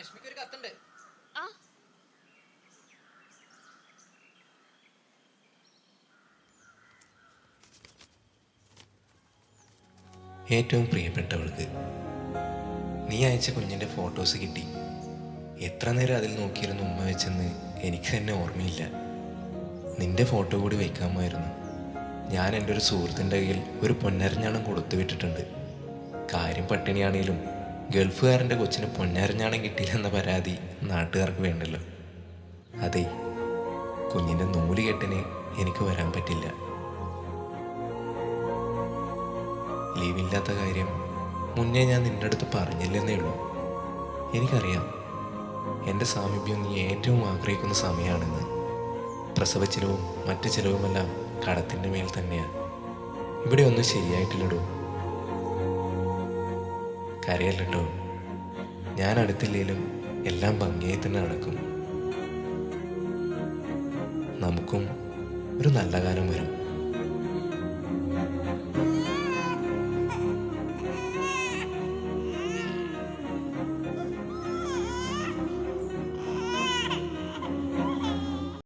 രശ്മിക്ക് ഒരു കത്തുണ്ട്. ആ. ഏറ്റവും പ്രിയപ്പെട്ടവൾക്ക് നീ അയച്ച കുഞ്ഞിന്റെ ഫോട്ടോസ് കിട്ടി. എത്ര നേരം അതിൽ നോക്കിയിരുന്നു ഉമ്മ വെച്ചെന്ന് എനിക്ക് തന്നെ ഓർമ്മയില്ല. നിന്റെ ഫോട്ടോ കൂടി വയ്ക്കാമായിരുന്നു ഞാൻ എന്റെ ഒരു സുഹൃത്തിന്റെ കയ്യിൽ ഒരു പൊന്നരഞ്ഞാണം കൊടുത്തു വിട്ടിട്ടുണ്ട് കാര്യം പട്ടിണിയാണെങ്കിലും ഗൾഫുകാരന്റെ കൊച്ചിന് പൊന്നരഞ്ഞാണം കിട്ടിയില്ലെന്ന പരാതി നാട്ടുകാർക്ക് വേണ്ടല്ലോ. അതെ കുഞ്ഞിന്റെ നൂൽ കെട്ടിന് എനിക്ക് വരാൻ പറ്റില്ല. ലീവില്ലാത്ത കാര്യം മുന്നേ ഞാൻ നിന്റെ അടുത്ത് പറഞ്ഞില്ലെന്നേ ഉള്ളൂ. എനിക്കറിയാം എന്റെ സാമീപ്യം നീ ഏറ്റവും ആഗ്രഹിക്കുന്ന സമയമാണെന്ന്. പ്രസവ ചിലവും മറ്റു ചിലവുമെല്ലാം കടത്തിന്റെ മേൽ തന്നെയാണ് ഇവിടെ ഒന്നും ശരിയായിട്ടില്ലടോ. കരയല്ലട്ടോ. ഞാൻ അടുത്തില്ലേലും എല്ലാം ഭംഗിയായി തന്നെ നടക്കും. നമുക്കും ഒരു നല്ല കാലം വരും.